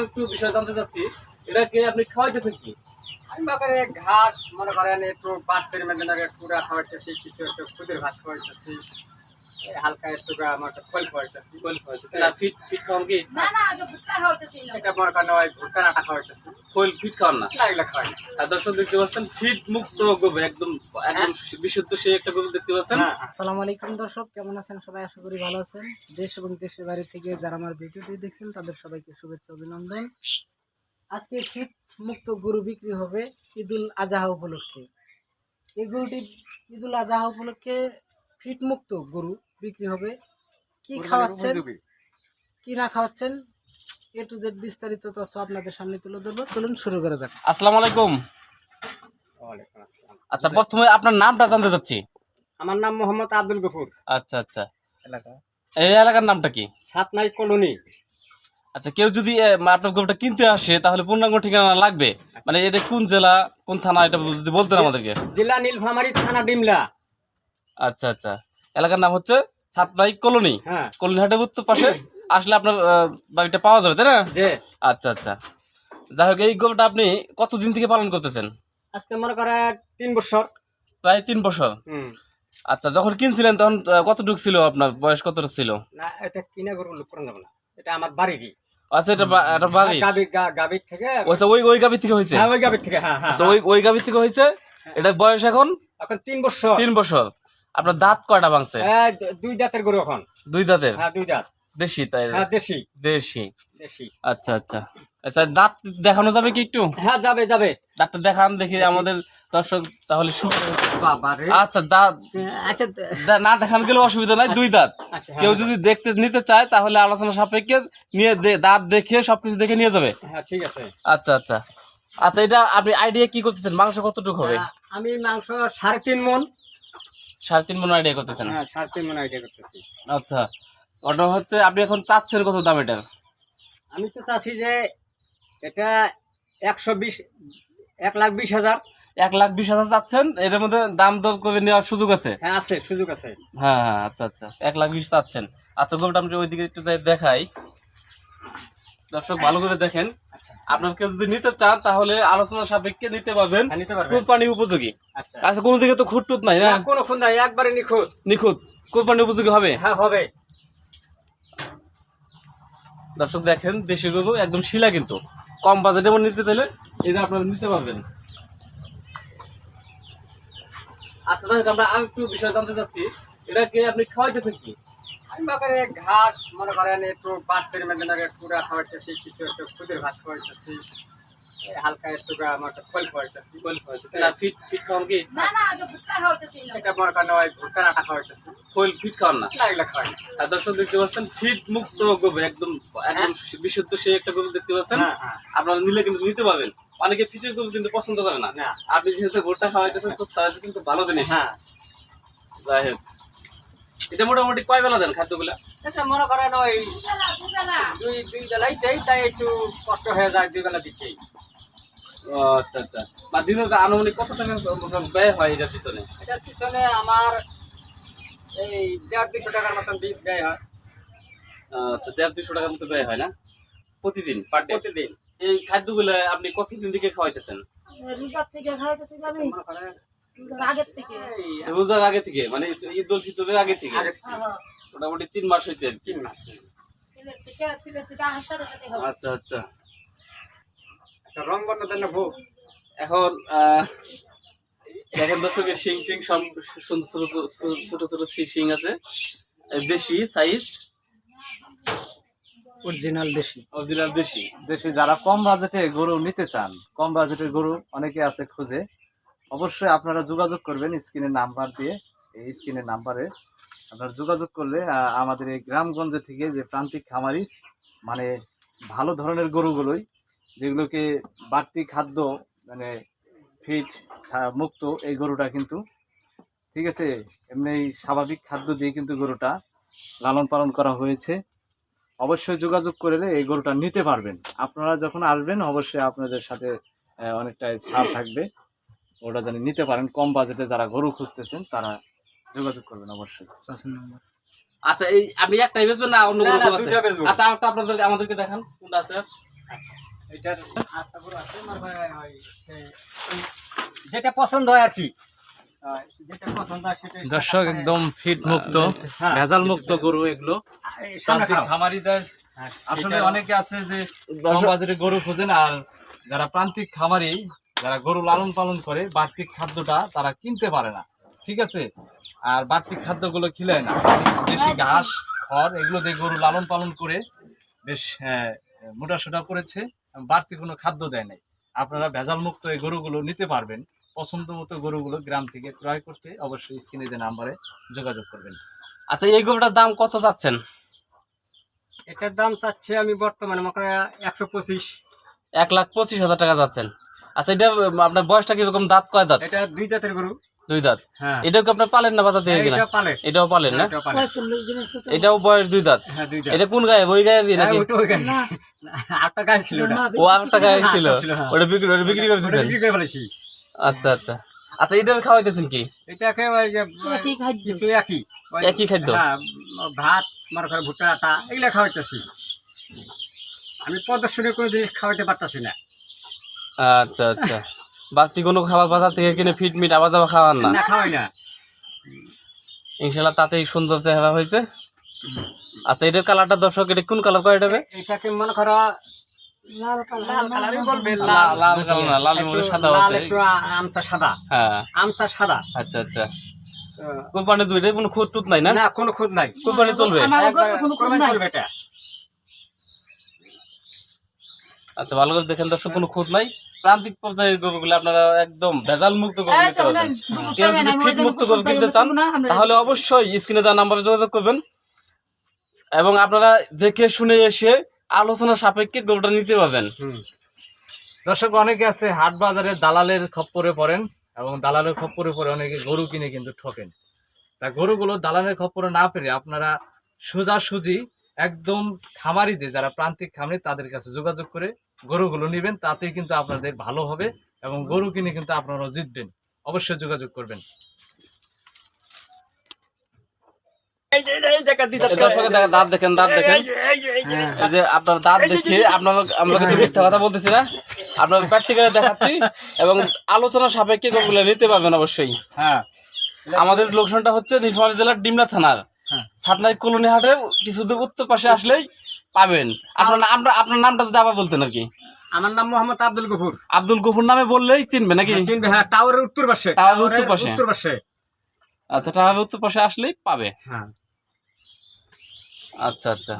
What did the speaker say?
আমি একটু বিষয় জানতে চাচ্ছি, এটাকে আপনি খাওয়াইতেছেন কি? আমি মনে ঘাস, মনে করেন একটু বাটের মধ্যে কুড়া খাওয়াইতেছি, কিছু একটু খুদের ভাত খাওয়াইতেছি। হালকা একটু আমার একটা খোল খাওয়াইতেছি কোন খাওয়াইতেছেন আর ফিট ফিট খাওয়ান কি? না না আগে ভুট্টা এটা মনে করেন ওই ভুট্টার আটা খাওয়াইতেছি। খোল ফিট খাওয়ান না? না এগুলো খাওয়াই আর দর্শক দেখতে পাচ্ছেন ফিট মুক্ত গোবর একদম একদম বিশুদ্ধ সেই একটা গোবর দেখতে পাচ্ছেন। হ্যাঁ হ্যাঁ। আসসালামু আলাইকুম দর্শক কেমন আছেন? সবাই আশা করি ভালো আছেন। দেশ এবং দেশের বাইরে থেকে যারা আমার ভিডিওটি দেখছেন তাদের সবাইকে শুভেচ্ছা অভিনন্দন। আজকে ফিট মুক্ত গরু বিক্রি হবে ঈদুল আজহা উপলক্ষে। এই গরুটি ঈদুল আজহা উপলক্ষে ফিট মুক্ত গরু বিক্রি হবে। কি খাওয়াচ্ছেন? কি না খাওয়াচ্ছেন? এ টু জেড বিস্তারিত তথ্য আপনাদের সামনে তুলে ধরবো। চলুন শুরু করা যাক। আসসালামু আলাইকুম। আচ্ছা প্রথমে আপনার নামটা জানতে চাচ্ছি। আমার নাম মোহাম্মদ আব্দুল গফুর। আচ্ছা আচ্ছা। এলাকা? এই এলাকার নামটা কি? সাতনাই কলোনি। আচ্ছা কেউ যদি মানে আপনার গোবরটা কিনতে আসে তাহলে পূর্ণাঙ্গ ঠিকানা লাগবে? মানে এটা কোন জেলা কোন থানা এটা যদি বলতেন আমাদেরকে। জেলা নীলফামারী থানা ডিমলা। আচ্ছা আচ্ছা। এলাকার নাম হচ্ছে সাতবাই কলোনি। হ্যাঁ। কলোনি হাটের উত্তর পাশে। আসলে আপনার বাড়িটা পাওয়া যাবে তাই না? আচ্ছা আচ্ছা। যাই হোক এই গোবরটা আপনি কতদিন থেকে পালন করতেছেন? আজকে মনে করে তিন বছর। প্রায় তিন বছর। আচ্ছা যখন কিনছিলেন তখন কতটুক ছিল আপনার বয়স কত ছিল? না এটা কিনে গরু লোক না। এটা আমার বাড়িরই আচ্ছা এটা এটা বাড়ি। গাবি গা- গাবির থেকে। আচ্ছা ওই ওই গাভি থেকে হয়েছে? হ্যাঁ ওই গাবির থেকে হ্যাঁ হ্যাঁ আচ্ছা ওই ওই গাভি থেকে হয়েছে? এটা বয়স এখন? এখন তিন বছর। তিন বছর। আপনার দাঁত কয়টা ভাঙছে? হ্যাঁ, দুই দাঁতের গরু এখন। দুই দাঁতের? হ্যাঁ দুই দাঁত। দেশি তাই? হ্যাঁ দেশি। দেশি। দেশি। আচ্ছা আচ্ছা। আচ্ছা দাঁত দেখানো যাবে কি একটু? হ্যাঁ যাবে যাবে। দাঁতটা দেখান দেখি আমাদের দর্শক তাহলে আচ্ছা দাঁত আচ্ছা না দেখান গেলে অসুবিধা নাই দুই দাঁত। আচ্ছা কেউ যদি দেখতে নিতে চায় তাহলে আলোচনা সাপেক্ষে নিয়ে দাঁত দেখে সবকিছু দেখে নিয়ে যাবে। হ্যাঁ ঠিক আছে। আচ্ছা আচ্ছা। আচ্ছা এটা আপনি আইডিয়া কি করতেছেন? মাংস কতটুকু হবে? আমি মাংস সাড়ে তিন মন সাড়ে তিন মন আইডিয়া করতেছেন? হ্যাঁ সাড়ে তিন মন আইডিয়া করতেছি। আচ্ছা ওটা হচ্ছে আপনি এখন চাচ্ছেন কত দাম এটার? আমি তো চাচ্ছি যে এটা একশো বিশ এক লাখ বিশ হাজার। এক লাখ বিশ হাজার চাচ্ছেন এটার মধ্যে দাম দর করে নেওয়ার সুযোগ আছে? হ্যাঁ আছে সুযোগ আছে। হ্যাঁ হ্যাঁ আচ্ছা আচ্ছা এক লাখ বিশ চাচ্ছেন। আচ্ছা গরুটা আমি ওইদিকে একটু যাই দেখাই। দর্শক ভালো করে দেখেন। আপনার কেউ যদি নিতে চান তাহলে আলোচনা সাপেক্ষে নিতে পারবেন। হ্যাঁ কোরবানি উপযোগী। আচ্ছা। কোনো দিকে তো খুঁট টুট নাই না? কোনো খুন নাই একবারে নিখুঁত। নিখুঁত। কোরবানি উপযোগী হবে? হ্যাঁ হবে। দর্শক দেখেন দেশি গরু একদম শিলা কিন্তু। কম বাজেটে নিতে চাইলে এটা আপনারা নিতে পারবেন। আচ্ছা আমরা আর একটু বিষয় জানতে চাচ্ছি। এটাকে আপনি খাওয়াইতেছেন কি? আমি ঘাস মনে করেন একটু বাটের মধ্যে কুড়া খাওয়াইতেছি কিছু একটু খুদের ভাত খাওয়াইতেছি এই হালকা একটু আমার খোল খাওয়াইতেছি। ফিট ফিট খাওয়ান কি? না না ভুট্টা এটা মনে করেন ওই ভুট্টার আটা খাওয়াইতেছি। খোল ফিট খাওয়ান না? না খাওয়াই আর দর্শক দেখতে পাচ্ছেন ফিট মুক্ত গোবর একদম একদম বিশুদ্ধ সেই একটা গোবর দেখতে পাচ্ছেন। হ্যাঁ হ্যাঁ। আপনারা নিলে কিন্তু নিতে পারবেন। অনেকে ফিটের গোবর কিন্তু পছন্দ করে না। না। আপনি যেহেতু ভুট্টা খাওয়াইতেছেন খুব খাওয়াইতেছেন খুব ভালো জিনিস। হ্যাঁ। যাই হোক। এটা মোটামুটি কয় বেলা দেন খাদ্যগুলা? এটা মনে করেন ওই দুই দুই বেলাই দেই তাই একটু কষ্ট হয়ে যায় দুই বেলা দিকেই আচ্ছা আচ্ছা। বা দিনে তো আনুমানিক কত টাকা ব্যয় হয় এটার পিছনে? এটার পিছনে আমার এই দেড় দুশো টাকার মতন দিন ব্যয় হয়। আচ্ছা দেড় দুশো টাকার মতো ব্যয় হয় না? প্রতিদিন পার ডে প্রতিদিন। এই খাদ্যগুলো আপনি কতদিন দিকে খাওয়াইতেছেন? রোজার থেকে খাইতেছি আমি। রোজার আগে থেকে মানে ঈদ উল ফিতরের আগে থেকে? আগে থেকে। হ্যাঁ, মোটামুটি তিন মাস হয়েছে আর তিন মাস আচ্ছা আচ্ছা। রং বর্ণ দেন এখন দেখেন দর্শকের শিং টিং সব সুন্দর ছোট ছোট ছোট ছোট শিং আছে। দেশি সাইজ অরিজিনাল দেশি। অরিজিনাল দেশি। দেশে যারা কম বাজেটে গরু নিতে চান কম বাজেটের গরু অনেকে আছে খুঁজে। অবশ্যই আপনারা যোগাযোগ করবেন স্ক্রিনের নাম্বার দিয়ে। এই স্ক্রিনের নাম্বারে আপনারা যোগাযোগ করলে আমাদের এই গ্রামগঞ্জে থেকে যে প্রান্তিক খামারি মানে ভালো ধরনের গরুগুলোই, যেগুলোকে বাড়তি খাদ্য মানে ফিট মুক্ত, এই গরুটা কিন্তু, ঠিক আছে, এমনি স্বাভাবিক খাদ্য দিয়ে কিন্তু গরুটা লালন পালন করা হয়েছে। অবশ্যই যোগাযোগ করলে এই গরুটা নিতে পারবেন। আপনারা যখন আসবেন, অবশ্যই আপনাদের সাথে অনেকটাই ছাড় থাকবে। ওটা জানি নিতে পারেন কম বাজেটে যারা গরু খুঁজতেছেন তারা যোগাযোগ করবেন অবশ্যই। আচ্ছা এই আপনি একটাই বেচবেন না অন্য না, আছে? আচ্ছা আরেকটা আপনাদের আমাদেরকে দেখান কোনটা আছে? এটার আটটা গরু আছে আমার ভাই ওই যেটা পছন্দ হয় আর কি। আহ, যেটা পছন্দ হয় সেটা দর্শক একদম ফিট মুক্ত হ্যাঁ। ভেজাল মুক্ত গরু এগুলো। খামারিদের হ্যাঁ, আসলে অনেকে আছে যে বাজারে গরু খোঁজেন আর যারা প্রান্তিক খামারি যারা গরু লালন পালন করে বাড়তি খাদ্যটা তারা কিনতে পারে না। ঠিক আছে? আর বাড়তি খাদ্যগুলো খিলায় না। বেশি ঘাস খড় এগুলো দিয়ে গরু লালন পালন করে বেশ মোটা সোটা করেছে। বাড়তি কোনো খাদ্য দেয় নাই। আপনারা ভেজাল মুক্ত এই গরুগুলো নিতে পারবেন। পছন্দ মতো গরুগুলো গ্রাম থেকে ক্রয় করতে অবশ্যই স্ক্রিনে যে নাম্বারে যোগাযোগ করবেন। আচ্ছা এই গরুটার দাম কত চাচ্ছেন এটার দাম চাচ্ছি আমি বর্তমানে মনে করেন একশো পঁচিশ। এক লাখ পঁচিশ হাজার টাকা যাচ্ছেন। আচ্ছা এটা আপনার বয়সটা কীরকম? দাঁত কয় দাঁত? এটা দুই জাতের গরু। দুই দাঁত। হ্যাঁ। এটাও কি আপনার পালেন না বাজার থেকে কিনা? এটাও পালেন। না? এটাও বয়স দুই দাঁত। হ্যাঁ দুই জাত এটা কোন গায়ে ওই গায়ে হ্যাঁ, নাকি? ওটা ওই না। আটটা গাছ ছিল ওটা। ও একটা গায়ে ছিল? আটটা ছিল, হ্যাঁ। ওটা বিক্রি ওটা বিক্রি করে ফেলেছি। আচ্ছা আচ্ছা। আচ্ছা এটা খাওয়াইতেছেন কি? এটাকে ওই যে। কিছু একই। একই খাদ্য? হ্যাঁ ভাত মনে করে ভুট্টা আটা এগুলা খাওয়াইতেছি। আমি প্রদর্শনী কোনো জিনিস খাওয়াইতে পারতাছি না। আচ্ছা আচ্ছা। বাড়তি কোনো খাবার বাজার থেকে কিনে ফিট মিট আবার যাবার খাওয়ান না? না খাওয়াই না। ইনশাল্লাহ তাতেই সুন্দর চেহারা হয়েছে। আচ্ছা এটার কালারটা দর্শক এটা কোন কালার করে এটাবে এটাকে মনে করো লাল কালার। লাল কালারই বলবে লাল লাল। লাল কালার না লালের মধ্যে একটু সাদা লাল আছে একটু আ- আমচা সাদা। হ্যাঁ। আমচা সাদা। আচ্ছা আচ্ছা। আহ, কোরবানি তো এটা কোনো টুত নাই না? না কোনো খুদ নাই। কোরবানি চলবে? আমার একবার গল্প কোনো খুদ কোরবানি নাই। চলবে এটা। আচ্ছা ভালো করে দেখেন দর্শক কোনো খুঁত নাই? প্রান্তিক পর্যায়ে গরুগুলো আপনারা একদম ভেজাল মুক্ত গরু নিতে পারবেন কেউ যদি ফিট মুক্ত গরু কিনতে চান তাহলে অবশ্যই স্ক্রিনে দেওয়া নাম্বারে যোগাযোগ করবেন। এবং আপনারা দেখে শুনে এসে আলোচনা সাপেক্ষে গরুটা নিতে পারবেন। দর্শক অনেকে আছে হাট বাজারে দালালের খপ্পরে পড়েন এবং দালালের খপ্পরে পড়ে অনেকে গরু কিনে কিন্তু ঠকেন। তা গরুগুলো দালালের খপ্পরে না পেরে আপনারা সোজাসুজি একদম খামারিদের যারা প্রান্তিক খামারি তাদের কাছে যোগাযোগ করে গরুগুলো নেবেন তাতেই কিন্তু আপনাদের ভালো হবে এবং গরু কিনে কিন্তু আপনারা জিতবেন। অবশ্যই যোগাযোগ করবেন। এই যে- এই যে একটা দিদার- দর্শকের দেখেন দাঁত দেখেন দাঁত দেখেন। এই যে- আপনার দাঁত দেখে আপনার আমরা কিন্তু মিথ্যা কথা বলতেছি না। আপনার প্র্যাকটিক্যালে দেখাচ্ছি এবং আলোচনা সাপেক্ষে গরুগুলো নিতে পারবেন অবশ্যই। হ্যাঁ। আমাদের লোকেশনটা হচ্ছে নীলফামারী জেলার ডিমলা থানার। হ্যাঁ। সাতনাই কলোনি হাটে কিছু দূর উত্তর পাশে আসলেই পাবেন। আপনার আমরা আপনার নামটা যদি আবার বলতেন আর কি। আমার নাম মোহাম্মদ আব্দুল গফুর। আব্দুল গফুর নামে বললেই চিনবে নাকি? চিনবে হ্যাঁ টাওয়ারের উত্তর পাশে। টাওয়ারের উত্তর পাশে। উত্তর পাশে। আচ্ছা টাওয়ারের উত্তর পাশে আসলেই পাবে। হ্যাঁ। আচ্ছা আচ্ছা।